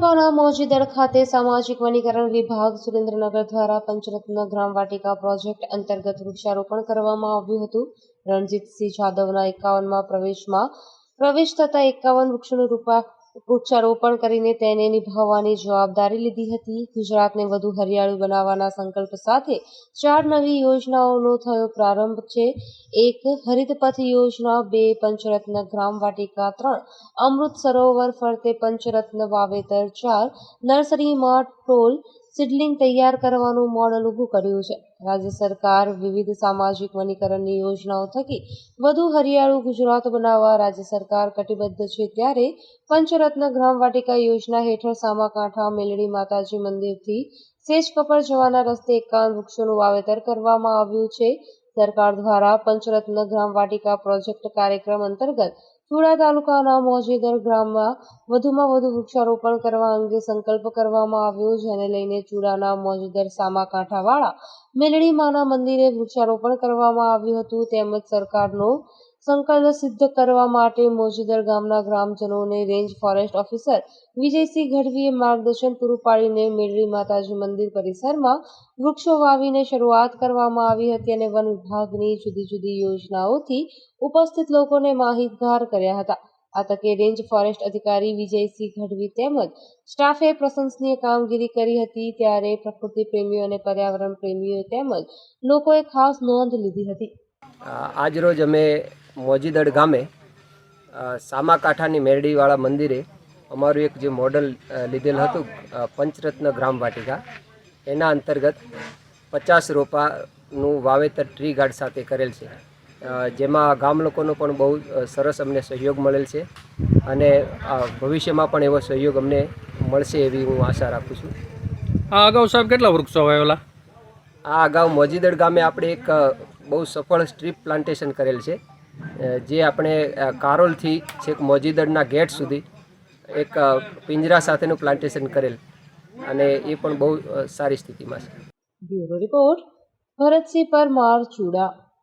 તાલુકાના મોજીદર ખાતે સામાજિક વનીકરણ વિભાગ સુરેન્દ્રનગર દ્વારા પંચરત્ન ગ્રામ વાટિકા પ્રોજેક્ટ અંતર્ગત વૃક્ષારોપણ કરવામાં આવ્યું હતું. રણજીતસિંહ જાદવના એકાવનમાં પ્રવેશમાં, પ્રવેશ થતા એકાવન વૃક્ષોનું રૂપા વૃક્ષારોપણ કરીને તેને નિભાવવાની જવાબદારી લીધી હતી. ગુજરાતને વધુ હરિયાળું બનાવવાના સંકલ્પ સાથે ચાર નવી યોજનાઓનો થયો પ્રારંભ છે. એક હરિત પથ યોજના, બે પંચરત્ન ગ્રામ વાટિકા, ત્રણ અમૃત સરોવર ફરતે પંચરત્ન વાવેતર, ચાર નર્સરીમાં ટોલ સિડલિંગ તૈયાર કરવાનું મોડલ ઊભું કર્યું છે. રાજ્ય સરકાર વિવિધ સામાજિક વનીકરણની યોજનાઓ થકી વધુ હરિયાળું ગુજરાત બનાવવા રાજ્ય સરકાર કટિબદ્ધ છે ત્યારે પંચરત્ન ગ્રામ વાટિકા યોજના હેઠળ સામાકાંઠા, મેલડી માતાજી મંદિરથી સેજ કપર જવાના રસ્તે એકાવન વૃક્ષોનું વાવેતર કરવામાં આવ્યું છે. સરકાર દ્વારા પંચરત્ન ગ્રામ વાટિકા પ્રોજેક્ટ કાર્યક્રમ અંતર્ગત ચુડા તાલુકાના મોજેદર ગામમાં વધુમાં વધુ વૃક્ષારોપણ કરવા અંગે સંકલ્પ કરવામાં આવ્યો, જેને લઈને ચુડાના મોજેદર સામાકાંઠાવાળા મેલડી માના મંદિરે વૃક્ષારોપણ કરવામાં આવ્યું હતું. તેમજ સરકારનો સંકલ્પ સિદ્ધ કરવા માટે મોજીદર ગામના ગ્રામજનોને રેન્જ ફોરેસ્ટ ઓફિસર વિજયસિંહ ગઢવીએ માર્ગદર્શન પૂરું પાડીને મેળવી માતાજી મંદિર પરિસરમાં વૃક્ષો વાવીને શરૂઆત કરવામાં આવી હતી અને વન વિભાગની જુદી જુદી યોજનાઓથી ઉપસ્થિત લોકોને માહિતગાર કર્યા હતા. આ તકે રેન્જ ફોરેસ્ટ અધિકારી વિજયસિંહ ગઢવી તેમજ સ્ટાફે પ્રશંસનીય કામગીરી કરી હતી ત્યારે પ્રકૃતિ પ્રેમીઓ અને પર્યાવરણ પ્રેમીઓ તેમજ લોકોએ ખાસ નોંધ લીધી હતી. આજરોજ અમે મોજીદડ ગામે સામાકાંઠાની મેરડીવાળા મંદિરે અમારું એક જે મોડલ લીધેલ હતું પંચરત્ન ગ્રામ વાટિકા એના અંતર્ગત પચાસ રોપાનું વાવેતર ટ્રી ગાર્ડ સાથે કરેલ છે. જેમાં ગામ લોકોનો પણ બહુ સરસ અમને સહયોગ મળેલ છે અને ભવિષ્યમાં પણ એવો સહયોગ અમને મળશે એવી હું આશા રાખું છું. આ અગાઉ સાહેબ કેટલા વૃક્ષો વાવેલા? આ અગાઉ મોજીદડ ગામે આપણે એક બહુ સફળ સ્ટ્રીપ પ્લાન્ટેશન કરેલ છે. જે આપણે કારોલથી છેક મોજીદડના ગેટ સુધી એક પિંજરા સાથેનું પ્લાન્ટેશન કરેલ અને એ પણ બહુ સારી સ્થિતિમાં છે. Bureau report Bharatsinh Parmar, Chuda.